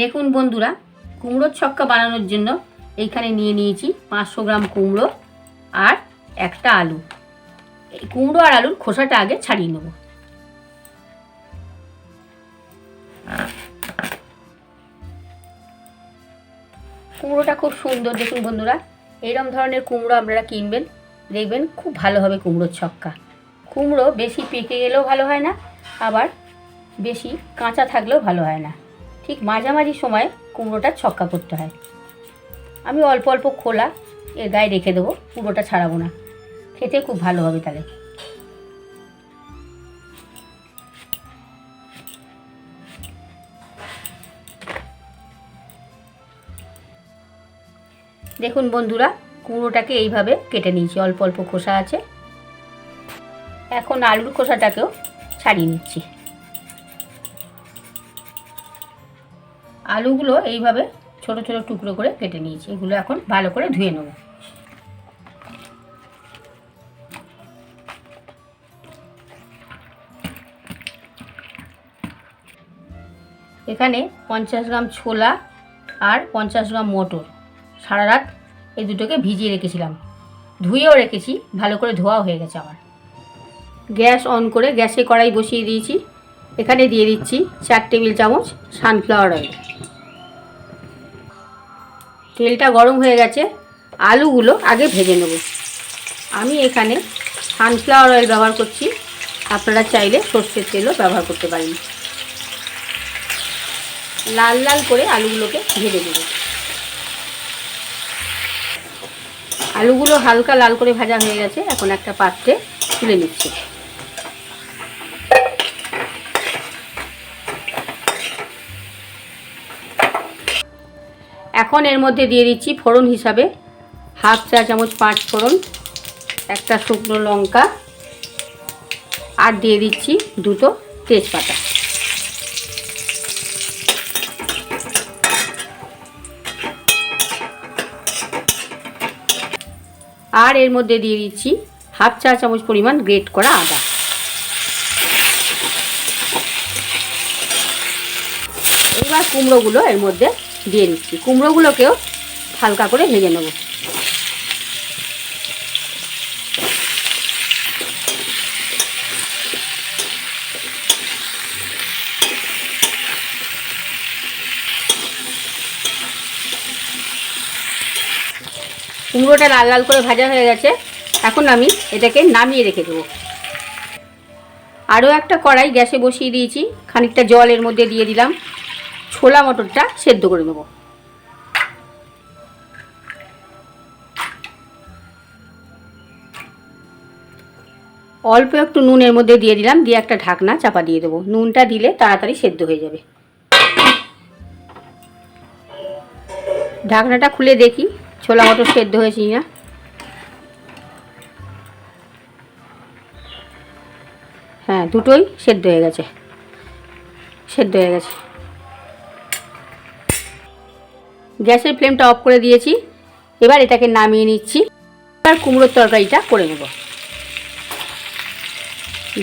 দেখুন বন্ধুরা, কুমড়োর ছক্কা বানানোর জন্য এইখানে নিয়ে নিয়েছি পাঁচশো গ্রাম কুমড়ো আর একটা আলু। এই কুমড়ো আর আলুর খোসাটা আগে ছাড়িয়ে নেব। কুমড়োটা খুব সুন্দর, দেখুন বন্ধুরা এইরকম ধরনের কুমড়ো আপনারা কিনবেন, দেখবেন খুব ভালো হবে কুমড়োর ছক্কা। কুমড়ো বেশি পেকে গেলেও ভালো হয় না, আবার বেশি কাঁচা থাকলেও ভালো হয় না। ঠিক মাঝামাঝি সময়ে কুমড়োটা ছক্কা করতে হয়। আমি অল্প অল্প খোলা এর গায়ে রেখে দেবো পুরোটা ছাড়াবো না। খেতে খুব ভালো হবে তাহলে। দেখুন বন্ধুরা, কুমড়োটাকে এইভাবে কেটে নিয়েছি। অল্প অল্প খোসা আছে। এখন আলুর খোসাটাকেও ছাড়িয়ে নিচ্ছি। আলুগুলো এইভাবে ছোট ছোট টুকরো করে কেটে নিয়েছি। এগুলো এখন ভালো করে ধুয়ে নেব। এখানে পঞ্চাশ গ্রাম ছোলা আর পঞ্চাশ গ্রাম মটর। সারা রাত এই দুটোকে ভিজিয়ে রেখেছিলাম। ধুয়েও রেখেছি, ভালো করে ধোয়া হয়ে গেছে আমার। গ্যাস অন করে গ্যাসে কড়াই বসিয়ে দিয়েছি। এখানে দিয়ে দিচ্ছি চার টেবিল চামচ সানফ্লাওয়ার অয়েল। তেলটা গরম হয়ে গেছে, আলুগুলো আগে ভেজে নেব। আমি এখানে সানফ্লাওয়ার অয়েল ব্যবহার করছি, আপনারা চাইলে সর্ষের তেলও ব্যবহার করতে পারেন। লাল লাল করে আলুগুলোকে ভেজে দেব আলুগুলো হালকা লাল করে ভাজা হয়ে গেছে, এখন একটা পাত্রে তুলে নিচ্ছি। এখন এর মধ্যে দিয়ে দিচ্ছি ফোড়ন হিসাবে হাফ চা চামচ পাঁচ ফোড়ন, একটা শুকনো লঙ্কা, আর দিয়ে দিচ্ছি দুটো তেজপাতা। আর এর মধ্যে দিয়ে দিচ্ছি হাফ চা চামচ পরিমাণ গ্রেট করা আদা। এবার কুমড়োগুলো এর মধ্যে দিয়ে দিচ্ছি। কুমড়োগুলোকেও হালকা করে ভেজে নেব। কুমড়োটা লাল লাল করে ভাজা হয়ে গেছে। এখন আমি এটাকে নামিয়ে রেখে দেবো। আরও একটা কড়াই গ্যাসে বসিয়ে দিয়েছি। খানিকটা জল এর মধ্যে দিয়ে দিলাম। ছোলা মটরটা সেদ্ধ করে নেব। অল্প একটু নুন এর মধ্যে দিয়ে দিলাম, দিয়ে একটা ঢাকনা চাপা দিয়ে দেবো। নুনটা দিলে তাড়াতাড়ি সেদ্ধ হয়ে যাবে। ঢাকনাটা খুলে দেখি, ছোলা মটর সেদ্ধ হয়েছে না হ্যাঁ দুটোই সেদ্ধ হয়ে গেছে। সেদ্ধ হয়ে গেছে। গ্যাসের ফ্লেমটা অফ করে দিয়েছি। এবার এটাকে নামিয়ে নিচ্ছি। এবার কুমড়োর তরকারিটা করে নেব।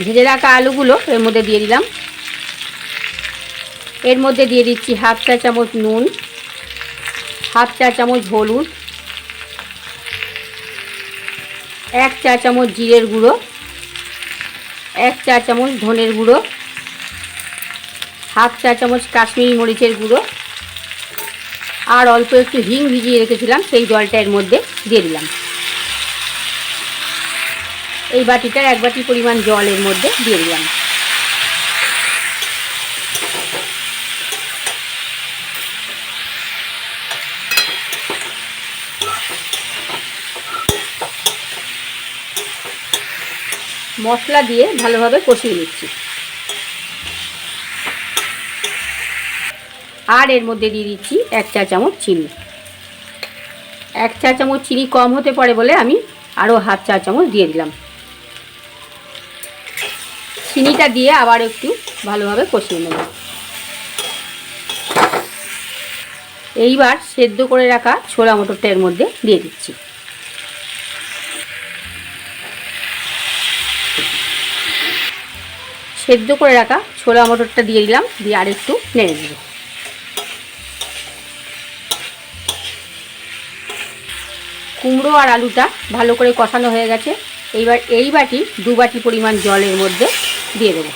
ভেজে রাখা আলুগুলো এর মধ্যে দিয়ে দিলাম। এর মধ্যে দিয়ে দিচ্ছি হাফ চা চামচ নুন, হাফ চা চামচ হলুদ, এক চা চামচ জিরের গুঁড়ো, এক চা চামচ ধনের গুঁড়ো, হাফ চা চামচ কাশ্মীরি মরিচের গুঁড়ো আর অল্প একটু হিং ভিজিয়ে রেখেছিলাম, সেই জলটা এর মধ্যে দিয়ে দিলাম। এই বাটিটার এক বাটি পরিমাণ জল এর মধ্যে দিয়ে দিলাম। মশলা দিয়ে ভালোভাবে কষিয়ে নিচ্ছি। আর এর মধ্যে দিয়ে দিচ্ছি এক চা চামচ চিনি। এক চা চামচ চিনি কম হতে পারে বলে আমি আরও হাফ চা চামচ দিয়ে দিলাম। চিনিটা দিয়ে আবার একটু ভালোভাবে কষিয়ে নেব। এইবার সেদ্ধ করে রাখা ছোলা মটরটা এর মধ্যে দিয়ে দিচ্ছি। সেদ্ধ করে রাখা ছোলা মটরটা দিয়ে দিলাম, দিয়ে আর একটু নেড়ে দেবো কুমড়ো আর আলুটা ভালো করে কষানো হয়ে গেছে। এইবার এই বাটি দু বাটি পরিমাণ জলের মধ্যে দিয়ে দেবো।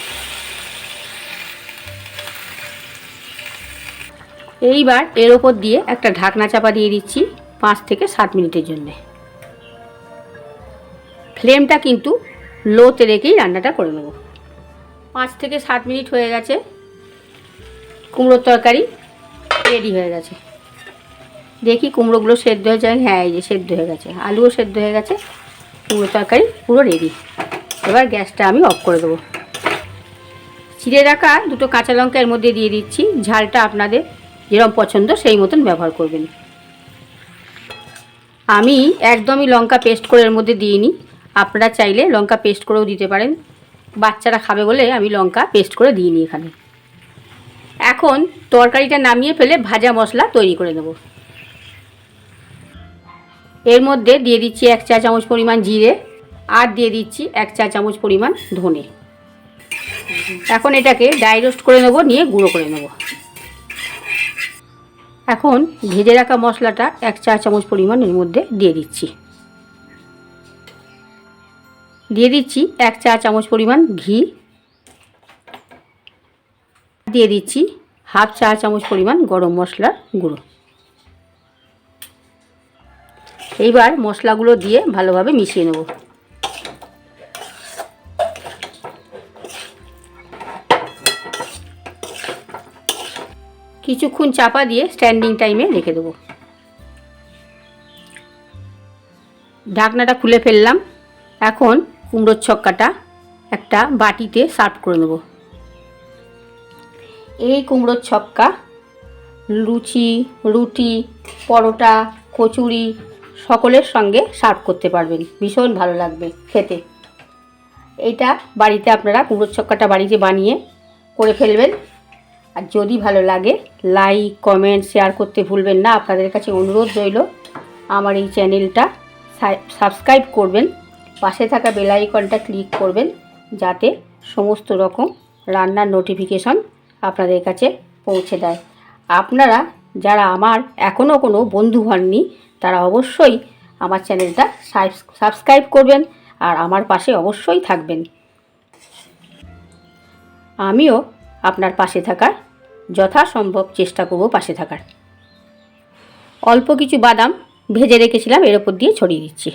এইবার এর ওপর দিয়ে একটা ঢাকনা চাপা দিয়ে দিচ্ছি পাঁচ থেকে সাত মিনিটের জন্যে। ফ্লেমটা কিন্তু লোতে রেখেই রান্নাটা করে নেব। পাঁচ থেকে সাত মিনিট হয়ে গেছে। কুমড়োর তরকারি রেডি হয়ে গেছে। দেখি কুমড়োগুলো সেদ্ধ হয়ে যায়। হ্যাঁ এই যে সেদ্ধ হয়ে গেছে। আলুও সেদ্ধ হয়ে গেছে। কুমড়ো তরকারি পুরো রেডি এবার গ্যাসটা আমি অফ করে দেবো। চিড়ে রাখা দুটো কাঁচা লঙ্কা এর মধ্যে দিয়ে দিচ্ছি। ঝালটা আপনাদের যেরকম পছন্দ সেই মতন ব্যবহার করবেন। আমি একদমই লঙ্কা পেস্ট করে এর মধ্যে দিইনি আপনারা চাইলে লঙ্কা পেস্ট করেও দিতে পারেন। বাচ্চারা খাবে বলে আমি লঙ্কা পেস্ট করে দিইনি এখানে। এখন তরকারিটা নামিয়ে ফেলে ভাজা মশলা তৈরি করে নেব এর মধ্যে দিয়ে দিচ্ছি এক চা চামচ পরিমাণ জিরে আর দিয়ে দিচ্ছি এক চা চামচ পরিমাণ ধনে। এখন এটাকে ড্রাই রোস্ট করে নেব, নিয়ে গুঁড়ো করে নেব। এখন ভেজে রাখা মশলাটা এক চা চামচ পরিমাণ এর মধ্যে দিয়ে দিচ্ছি। দিয়ে দিচ্ছি এক চা চামচ পরিমাণ ঘি। দিয়ে দিচ্ছি হাফ চা চামচ পরিমাণ গরম মশলার গুঁড়ো। এইবার মশলাগুলো দিয়ে ভালোভাবে মিশিয়ে নেব। কিছুক্ষণ চাপা দিয়ে স্ট্যান্ডিং টাইমে রেখে দেবো। ঢাকনাটা খুলে ফেললাম। এখন কুমড়োর ছক্কাটা একটা বাটিতে সার্ভ করে নেব। এই কুমড়োর ছক্কা, লুচি, রুটি, পরোটা, কচুরি সকলের সঙ্গে সার্ভ করতে পারবেন। ভীষণ ভালো লাগবে খেতে। এইটা বাড়িতে আপনারা কুমড়োর ছক্কাটা বাড়িতে বানিয়ে করে ফেলবেন। আর যদি ভালো লাগে লাইক কমেন্ট শেয়ার করতে ভুলবেন না। আপনাদের কাছে অনুরোধ রইল, আমার এই চ্যানেলটা সাবস্ক্রাইব করবেন, পাশে থাকা বেল আইকনটা ক্লিক করবেন, যাতে সমস্ত রকম রান্নার নোটিফিকেশন আপনাদের কাছে পৌঁছে দেয়। আপনারা যারা আমার এখনও কোনো বন্ধু হননি, তারা অবশ্যই আমার চ্যানেলটা সাবস্ক্রাইব করবেন আর আমার পাশে অবশ্যই থাকবেন। আমিও আপনার পাশে থাকার যথাসম্ভব চেষ্টা করব পাশে থাকার। অল্প কিছু বাদাম ভেজে রেখেছিলাম, এর ওপর দিয়ে ছড়িয়ে দিচ্ছি।